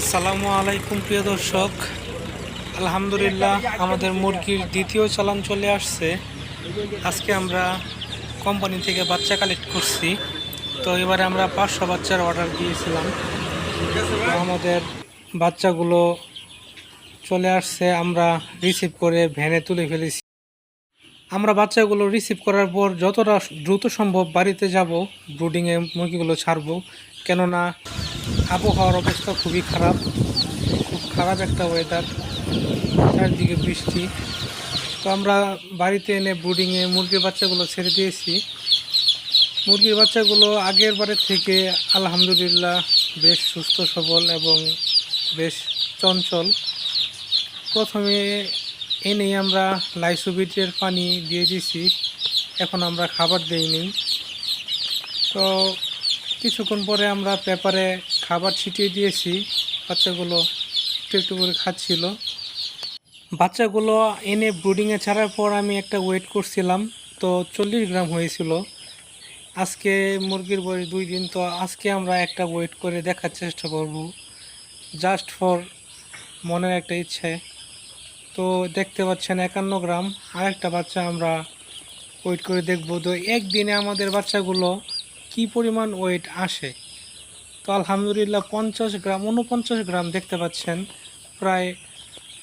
আসসালামু আলাইকুম, প্রিয় দর্শক। আলহামদুলিল্লাহ, আমাদের মুরগির দ্বিতীয় চালান চলে আসছে। আজকে আমরা কোম্পানি থেকে বাচ্চা কালেক্ট করছি। তো এবারে আমরা পাঁচশো বাচ্চার অর্ডার দিয়েছিলাম। আমাদের বাচ্চাগুলো চলে আসছে, আমরা রিসিভ করে ভ্যানে তুলে ফেলেছি। আমরা বাচ্চাগুলো রিসিভ করার পর যতটা দ্রুত সম্ভব বাড়িতে যাব ব্রুডিংয়ে মুরগিগুলো ছাড়বো। কেননা আবহাওয়ার অবস্থা খুবই খারাপ। খুব খারাপ একটা ওয়েদার চারদিকে বৃষ্টি। তো আমরা বাড়িতে এনে ব্রুডিংয়ে মুরগির বাচ্চাগুলো ছেড়ে দিয়েছি। মুরগির বাচ্চাগুলো আগের বারের থেকে আলহামদুলিল্লাহ বেশ সুস্থ, সবল এবং বেশ চঞ্চল। প্রথমে এনেই আমরা লাইসোবিটের পানি দিয়ে দিয়েছি। এখন আমরা খাবার দেইনি। তো কিছুক্ষণ পরে আমরা পেপারে খাবার ছিটিয়ে দিয়েছি। বাচ্চাগুলো একটু একটু করে খাচ্ছিল। বাচ্চাগুলো এনে ব্রুডিংয়ে ছাড়ার পর আমি একটা ওয়েট করছিলাম, তো চল্লিশ গ্রাম হয়েছিল। আজকে মুরগির বয়স দুই দিন, তো আজকে আমরা একটা ওয়েট করে দেখার চেষ্টা করব। জাস্ট ফর মনের একটা ইচ্ছে। তো দেখতে পাচ্ছেন একান্ন গ্রাম আর একটা বাচ্চা আমরা ওয়েট করে দেখব। তো একদিনে আমাদের বাচ্চাগুলো কি পরিমাণ ওয়েট আসে? তো আলহামদুলিল্লাহ পঞ্চাশ গ্রাম উনপঞ্চাশ গ্রাম দেখতে পাচ্ছেন। প্রায়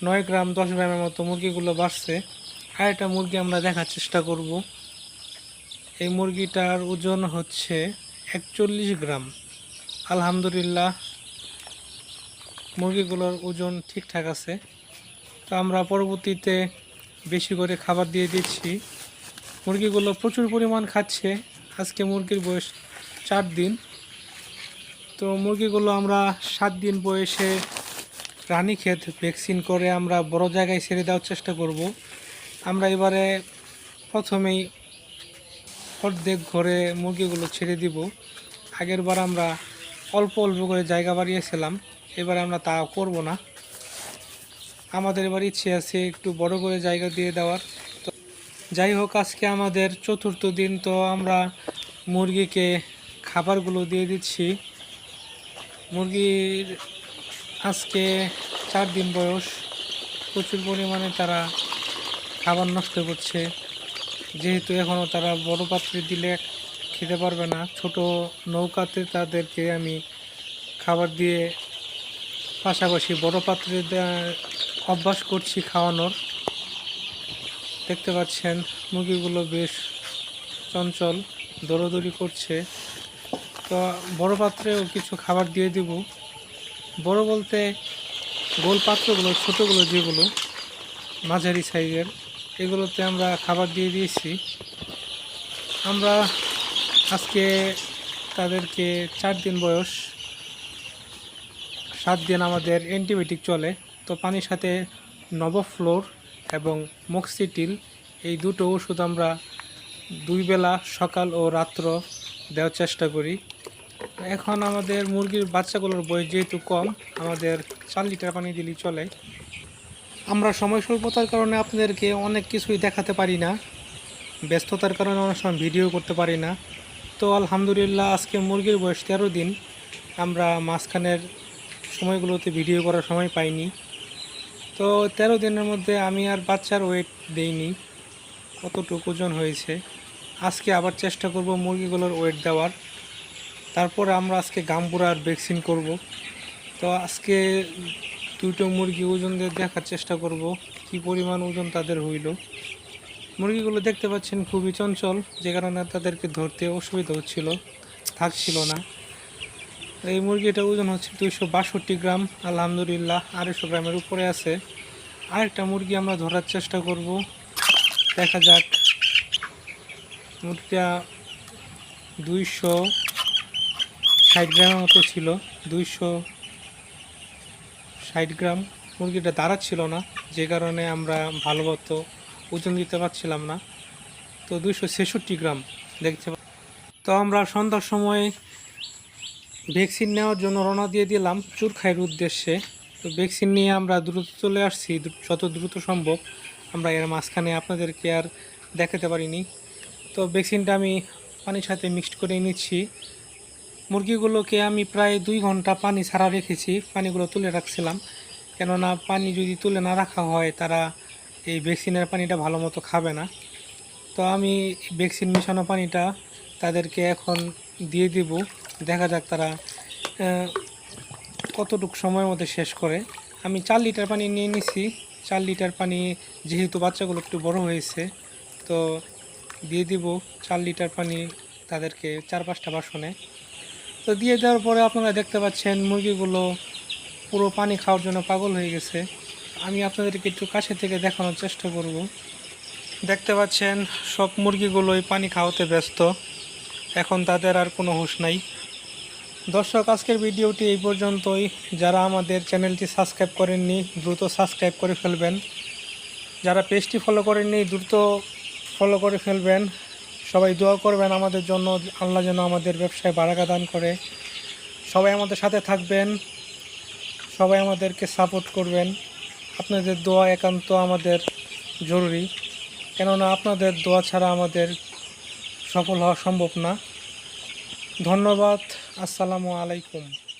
নয় গ্রাম, দশ গ্রামের মতো মুরগিগুলো বাড়ছে। আর একটা মুরগি আমরা দেখার চেষ্টা করব। এই মুরগিটার ওজন হচ্ছে একচল্লিশ গ্রাম। আলহামদুলিল্লাহ মুরগিগুলোর ওজন ঠিকঠাক আছে। তো আমরা পরবর্তীতে বেশি করে খাবার দিয়ে দিচ্ছি। মুরগিগুলো প্রচুর পরিমাণ খাচ্ছে। আজকে মুরগির বয়স চার দিন। তো মুরগিগুলো আমরা সাত দিন বয়সে রানীক্ষেত ভ্যাকসিন করে আমরা বড় জায়গায় ছেড়ে দেওয়ার চেষ্টা করব। আমরা এবারে প্রথমেই অর্ধেক ঘরে মুরগিগুলো ছেড়ে দিব। আগের বার আমরা অল্প অল্প করে জায়গা বাড়িয়েছিলাম, এবার আমরা তা করব না। আমাদের এবার ইচ্ছে আছে একটু বড় করে জায়গা দিয়ে দেওয়ার। তো যাই হোক, আজকে আমাদের চতুর্থ দিন, তো আমরা মুরগিকে খাবারগুলো দিয়ে দিচ্ছি। মুরগির আজকে চার দিন বয়স। প্রচুর পরিমাণে তারা খাবার নষ্ট করছে। যেহেতু এখনও তারা বড় পাত্রে দিলে খেতে পারবে না, ছোট নৌকাতে তাদেরকে আমি খাবার দিয়ে পাশাপাশি বড় পাত্রে অভ্যাস করছি খাওয়ানোর। দেখতে পাচ্ছেন, মুরগিগুলো বেশ চঞ্চল, দৌড়দৌড়ি করছে। তো বড় পাত্রেও কিছু খাবার দিয়ে দিব। বড় বলতে গোল পাত্রগুলো, ছোটোগুলো যেগুলো মাঝারি সাইজের, এগুলোতে আমরা খাবার দিয়ে দিয়েছি। আমরা আজকে তাদেরকে চার দিন বয়স, সাত দিন আমাদের অ্যান্টিবায়োটিক চলে। তো পানির সাথে নবফ্লোর এবং মক্সিটিল, এই দুটো ওষুধ আমরা দুই বেলা সকাল ও রাত্র দেওয়ার চেষ্টা করি। এখন আমাদের মুরগির বাচ্চাগুলোর বয়স যেহেতু কম, আমাদের চার লিটার পানি দিলেই চলে। আমরা সময় স্বল্পতার কারণে আপনাদেরকে অনেক কিছুই দেখাতে পারি না। ব্যস্ততার কারণে অনেক সময় ভিডিও করতে পারি না। তো আলহামদুলিল্লাহ আজকে মুরগির বয়স তেরো দিন। আমরা মাঝখানের সময়গুলোতে ভিডিও করার সময় পাইনি। তো তেরো দিনের মধ্যে আমি আর বাচ্চার ওয়েট দেইনি, কতটুকু ওজন হয়েছে। আজকে আবার চেষ্টা করব মুরগিগুলোর ওয়েট দেওয়ার। তারপরে আমরা আজকে গাম্বুরার ভ্যাকসিন করব। তো আজকে দুটো মুরগি ওজন দিয়ে দেখার চেষ্টা করব, কি পরিমাণ ওজন তাদের হইল। মুরগিগুলো দেখতে পাচ্ছেন খুবই চঞ্চল, যে কারণে তাদেরকে ধরতে অসুবিধা হচ্ছিল, থাকছিল না। এই মুরগিটা ওজন হচ্ছে দুইশো বাষট্টি গ্রাম, আলহামদুলিল্লাহ, আড়াইশো গ্রামের উপরে আছে। আরেকটা মুরগি আমরা ধরার চেষ্টা করব, দেখা যাক। মুরগিটা দুইশো ষাট গ্রামের মতো ছিল, দুইশো ষাট গ্রাম মুরগিটা দাঁড়াচ্ছিল না, যে কারণে আমরা ভালো মতো ওজন দিতে পারছিলাম না। তো দুইশো ছেষট্টি গ্রাম দেখতে তো আমরা সন্ধ্যার সময় ভ্যাকসিন নেওয়ার জন্য রওনা দিয়ে দিলাম চুরখাইয়ের উদ্দেশ্যে। তো ভ্যাকসিন নিয়ে আমরা দ্রুত চলে আসছি যত দ্রুত সম্ভব। আমরা এর মাঝখানে আপনাদেরকে আর দেখাতে পারিনি। তো ভ্যাকসিনটা আমি পানির সাথে মিক্সড করে নিচ্ছি। মুরগিগুলোকে আমি প্রায় দুই ঘণ্টা পানি ছাড়া রেখেছি, পানিগুলো তুলে রাখছিলাম। কেননা পানি যদি তুলে না রাখা হয়, তারা এই ভ্যাকসিনের পানিটা ভালো মতো খাবে না। তো আমি ভ্যাকসিন মিশানো পানিটা তাদেরকে এখন দিয়ে দিব। দেখা যাক তারা কতটুকু সময়ের মধ্যে শেষ করে। আমি চার লিটার পানি নিয়ে নিছি। চার লিটার পানি যেহেতু বাচ্চাগুলো একটু বড় হয়েছে, তো দিয়ে দিব। চার লিটার পানি তাদেরকে চার পাঁচটা বাসনে। তো দিয়ে দেওয়ার পরে আপনারা দেখতে পাচ্ছেন মুরগিগুলো পুরো পানি খাওয়ার জন্য পাগল হয়ে গেছে। আমি আপনাদেরকে একটু কাছে থেকে দেখানোর চেষ্টা করব। দেখতে পাচ্ছেন, সব মুরগিগুলোই পানি খাওয়াতে ব্যস্ত। এখন তাদের আর কোনো হুঁশ নাই। দর্শক, আজকের ভিডিওটি এই পর্যন্তই। যারা আমাদের চ্যানেলটি সাবস্ক্রাইব করেননি, দ্রুত সাবস্ক্রাইব করে ফেলবেন। যারা পেজটি ফলো করেননি, দ্রুত ফলো করে ফেলবেন। সবাই দোয়া করবেন আমাদের জন্য, আল্লাহ যেন আমাদের ব্যবসায় বারাকা দান করে। সবাই আমাদের সাথে থাকবেন, সবাই আমাদেরকে সাপোর্ট করবেন। আপনাদের দোয়া একান্ত আমাদের জরুরি, কেননা আপনাদের দোয়া ছাড়া আমাদের সফল হওয়া সম্ভব না। ধন্যবাদ, আসসালামু আলাইকুম।